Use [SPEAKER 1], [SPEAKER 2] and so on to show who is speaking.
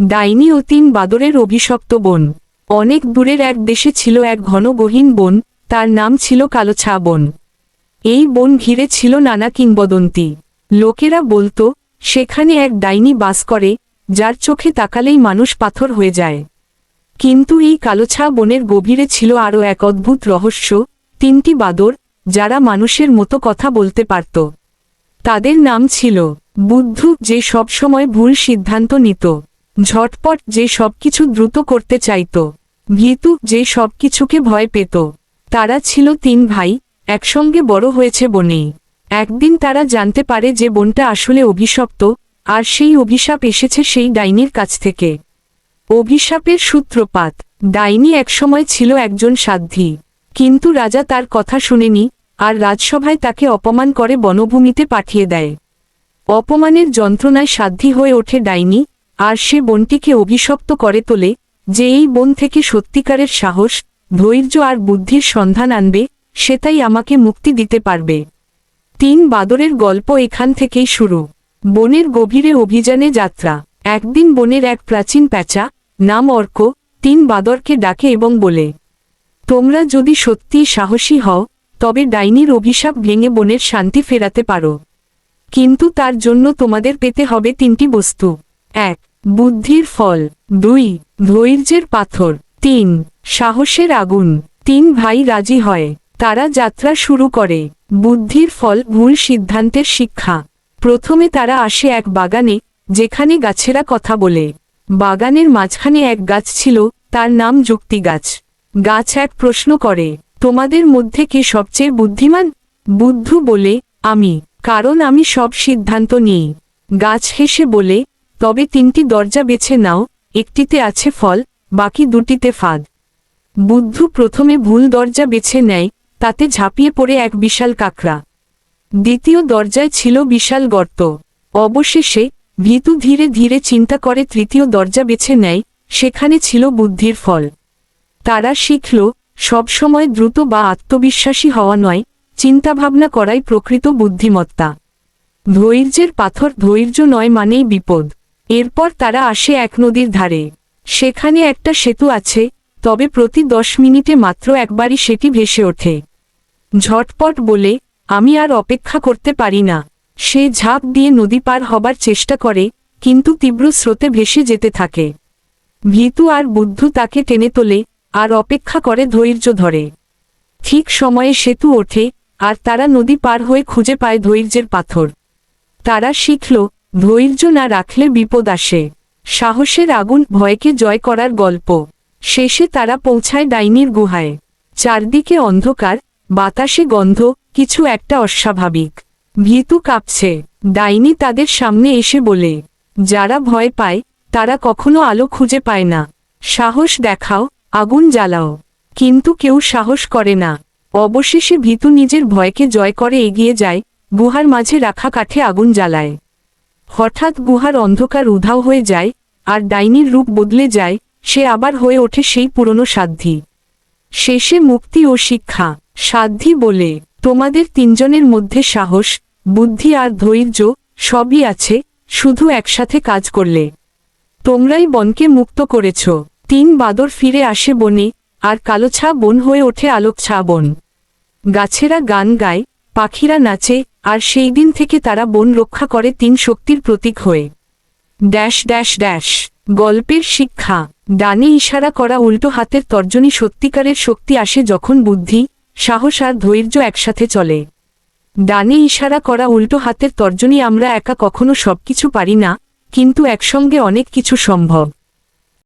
[SPEAKER 1] ডাইনি ও তিন বাদরের অভিশপ্ত বন। অনেক দূরের এক দেশে ছিল এক ঘন গহীন বন, তার নাম ছিল কালোছা বন। এই বন ঘিরে ছিল নানা কিংবদন্তি। লোকেরা বলতো, সেখানে এক ডাইনি বাস করে, যার চোখে তাকালেই মানুষ পাথর হয়ে যায়। কিন্তু এই কালোছা বনের গভীরে ছিল আরও এক অদ্ভুত রহস্য, তিনটি বাদর, যারা মানুষের মতো কথা বলতে পারত। তাদের নাম ছিল বুদ্ধু, যে সবসময় ভুল সিদ্ধান্ত নিত। ঝটপট যে সবকিছু দ্রুত করতে চাইত। ভীতু যে সবকিছুকে ভয় পেত। তারা ছিল তিন ভাই, একসঙ্গে বড় হয়েছে বনেই। একদিন তারা জানতে পারে যে বনটা আসলে অভিশপ্ত, আর সেই অভিশাপ এসেছে সেই ডাইনির কাছ থেকে। অভিশাপের সূত্রপাত, ডাইনি একসময় ছিল একজন সাধ্বী কিন্তু রাজা তার কথা শুনেনি, আর রাজসভায় তাকে অপমান করে বনভূমিতে পাঠিয়ে দেয়। অপমানের যন্ত্রণায় সাধ্বী হয়ে ওঠে ডাইনি আর সে বনটিকে অভিশপ্ত করে তোলে, যে এই বন থেকে সত্যিকারের সাহস, ধৈর্য আর বুদ্ধির সন্ধান আনবে, সেটাই আমাকে মুক্তি দিতে পারবে। তিন বাদরের গল্প এখান থেকেই শুরু। বনের গভীরে অভিযানে যাত্রা। একদিন বনের এক প্রাচীন প্যাঁচা, নাম অর্ক, তিন বাদরকে ডাকে এবং বলে, তোমরা যদি সত্যিই সাহসী হও, তবে ডাইনির অভিশাপ ভেঙে বনের শান্তি ফেরাতে পারো। কিন্তু তার জন্য তোমাদের পেতে হবে তিনটি বস্তু। এক বুদ্ধির ফল। দুই, ধৈর্যের পাথর। তিন, সাহসের আগুন। তিন ভাই রাজি হয়। তারা যাত্রা শুরু করে। বুদ্ধির ফল ভুল সিদ্ধান্তের শিক্ষা। প্রথমে তারা আসে এক বাগানে, যেখানে গাছেরা কথা বলে। বাগানের মাঝখানে এক গাছ ছিল, তার নাম যুক্তি গাছ। গাছ এক প্রশ্ন করে, তোমাদের মধ্যে কে সবচেয়ে বুদ্ধিমান? বুদ্ধু বলে, আমি, কারণ আমি সব সিদ্ধান্ত নিই। গাছ হেসে বলে তবে তিনটি দরজা বেছে নাও, একটিতে আছে ফল, বাকি দুটিতে ফাঁদ। বুদ্ধু প্রথমে ভুল দরজা বেছে নেয়, তাতে ঝাঁপিয়ে পড়ে এক বিশাল কাকড়া। দ্বিতীয় দরজায় ছিল বিশাল গর্ত। অবশেষে ভীতু ধীরে ধীরে চিন্তা করে তৃতীয় দরজা বেছে নেয়, সেখানে ছিল বুদ্ধির ফল। তারা শিখল সবসময় দ্রুত বা আত্মবিশ্বাসী হওয়া নয়, চিন্তাভাবনা করাই প্রকৃত বুদ্ধিমত্তা। ধৈর্যের পাথর ধৈর্য নয় মানেই বিপদ। এরপর তারা আসে এক নদীর ধারে। সেখানে একটা সেতু আছে, তবে প্রতি দশ মিনিটে মাত্র একবারই সেটি ভেসে ওঠে। ঝটপট বলে, আমি আর অপেক্ষা করতে পারি না। সে ঝাঁপ দিয়ে নদী পার হবার চেষ্টা করে, কিন্তু তীব্র স্রোতে ভেসে যেতে থাকে। ভীতু আর বুদ্ধু তাকে টেনে তোলে, আর অপেক্ষা করে ধৈর্য ধরে। ঠিক সময়ে সেতু ওঠে, আর তারা নদী পার হয়ে খুঁজে পায় ধৈর্যের পাথর। তারা শিখল ধৈর্য না রাখলে বিপদ আসে। সাহসের আগুন ভয়কে জয় করার গল্প। শেষে তারা পৌঁছায় ডাইনির গুহায়। চারদিকে অন্ধকার, বাতাসে গন্ধ, কিছু একটা অস্বাভাবিক। ভীতু কাঁপছে। ডাইনি তাদের সামনে এসে বলে, যারা ভয় পায়, তারা কখনো আলো খুঁজে পায় না। সাহস দেখাও, আগুন জ্বালাও। কিন্তু কেউ সাহস করে না। অবশেষে ভীতু নিজের ভয়কে জয় করে এগিয়ে যায়, গুহার মাঝে রাখা কাঠে আগুন জ্বালায়। হঠাৎ গুহার অন্ধকার উধাও হয়ে যায়, আর ডাইনির রূপ বদলে যায়, সে আবার হয়ে ওঠে সেই পুরনো সাধ্যি। শেষে মুক্তি ও শিক্ষা। সাধ্যি বলে, তোমাদের তিনজনের মধ্যে সাহস, বুদ্ধি আর ধৈর্য সবই আছে, শুধু একসাথে কাজ করলে। তোমরাই বনকে মুক্ত করেছ। তিন বাদর ফিরে আসে বনে, আর কালোছা বন হয়ে ওঠে আলোকছা বন। গাছেরা গান গায়, পাখিরা নাচে আর সেই দিন থেকে তারা বন রক্ষা করে তিন শক্তির প্রতীক হয়ে। Dash dash dash. গল্পের শিক্ষা। ডানে ইশারা করা উল্টো হাতের তর্জনী সত্যিকারের শক্তি আসে যখন বুদ্ধি, সাহস আর ধৈর্য একসাথে চলে। ডানে ইশারা করা উল্টো হাতের তর্জনী আমরা একা কখনো সবকিছু পারি না, কিন্তু একসঙ্গে অনেক কিছু সম্ভব।